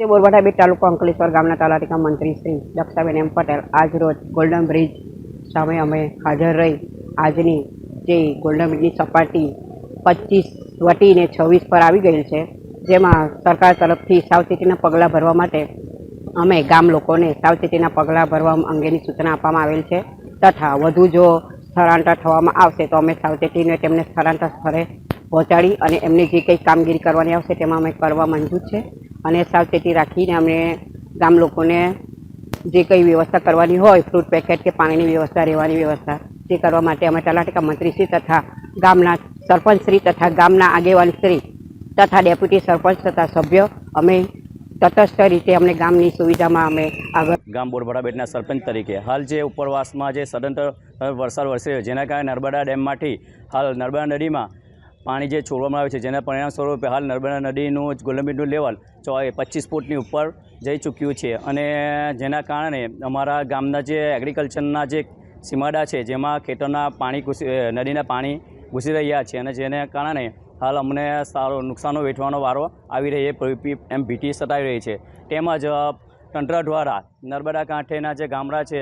તે બોરવાડા બીટ તાલુકો અંકલેશ્વર ગામના તલાટીકા મંત્રી શ્રી દક્ષાબેન એમ પટેલ આજ રોજ ગોલ્ડન બ્રિજ સામે અમે હાજર રહી. આજની જે ગોલ્ડન બ્રિજની સપાટી પચીસ વટીને છવ્વીસ પર આવી ગયેલ છે, જેમાં સરકાર તરફથી સાવચેતીના પગલાં ભરવા માટે અમે ગામ લોકોને સાવચેતીના પગલાં ભરવા અંગેની સૂચના આપવામાં આવેલ છે. તથા વધુ જો સ્થળાંતર થવામાં આવશે તો અમે સાવચેતીને તેમને સ્થળાંતર સ્થળે પહોંચાડી અને એમની જે કંઈ કામગીરી કરવાની આવશે તેમાં અમે કરવા મંજૂર છે. અને સાવચેતી રાખીને અમે ગામ લોકોને જે કંઈ વ્યવસ્થા કરવાની હોય ફ્રૂટ પેકેટ કે પાણીની વ્યવસ્થા, રહેવાની વ્યવસ્થા તે કરવા માટે અમે તલાટીકા મંત્રીશ્રી તથા ગામના સરપંચશ્રી તથા ગામના આગેવાનશ્રી તથા ડેપ્યુટી સરપંચ તથા સભ્ય, અમે તટસ્થ રીતે અમને ગામની સુવિધામાં અમે આગળ ગામ બોરબડા બેટના સરપંચ તરીકે. હાલ જે ઉપરવાસમાં જે સદંતર વરસાદ વરસી રહ્યો જેના કારણે નર્મદા ડેમમાંથી, હાલ નર્મદા નદીમાં પાણી જે છોડવામાં આવે છે, જેના પરિણામ સ્વરૂપે હાલ નર્મદા નદીનું ગોલંબીનું લેવલ ચો પચીસ ફૂટની ઉપર જઈ ચૂક્યું છે. અને જેના કારણે અમારા ગામના જે એગ્રીકલ્ચરના જે સીમાડા છે, જેમાં ખેતરના પાણી ઘૂસી નદીના પાણી ઘૂસી રહ્યા છે અને જેને કારણે હાલ અમને સારો નુકસાનો વેઠવાનો વારો આવી રહી એમ ભીટી સતાવી રહી છે. તેમજ તંત્ર દ્વારા નર્મદા કાંઠેના જે ગામડા છે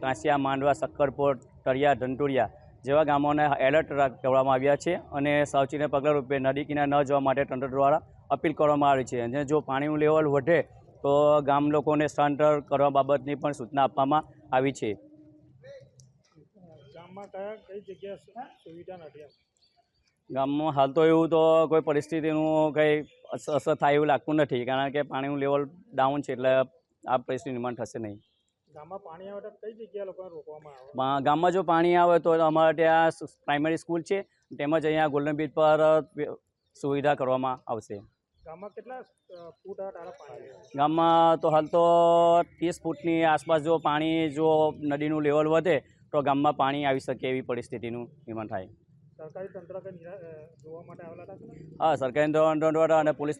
કાંસિયા, માંડવા શક્કરપોટ તળિયા, ધંટુરિયા જેવા ગામોને એલર્ટ કરવામાં આવ્યા છે અને સાવચેતીના પગલારૂપે નદી કિનારે ન જવા માટે તંત્ર દ્વારા અપીલ કરવામાં આવી છે. અને જો પાણીનું લેવલ વધે તો ગામ લોકોને સ્થળાંતર કરવા બાબતની પણ સૂચના આપવામાં આવી છે. ગામમાં હાલ તો એવું તો કોઈ પરિસ્થિતિનું કંઈ અસર થાય એવું લાગતું નથી કારણ કે પાણીનું લેવલ ડાઉન છે એટલે આ પરિસ્થિતિ નિર્માણ થશે નહીં. ગામમાં જો પાણી આવે તો અમારે ત્યાં પ્રાઇમરી સ્કૂલ છે તેમજ અહીંયા ગોલ્ડન બીચ પર સુવિધા કરવામાં આવશે. ગામમાં કેટલા ફૂટ તો હાલ તો ત્રીસ ફૂટની આસપાસ જો પાણી જો નદીનું લેવલ વધે તો ગામમાં પાણી આવી શકે એવી પરિસ્થિતિનું નિર્માણ થાય. સરકારી તંત્ર જોવા માટે આવેલા હતા હા સરકારી તંત્ર અને પોલીસ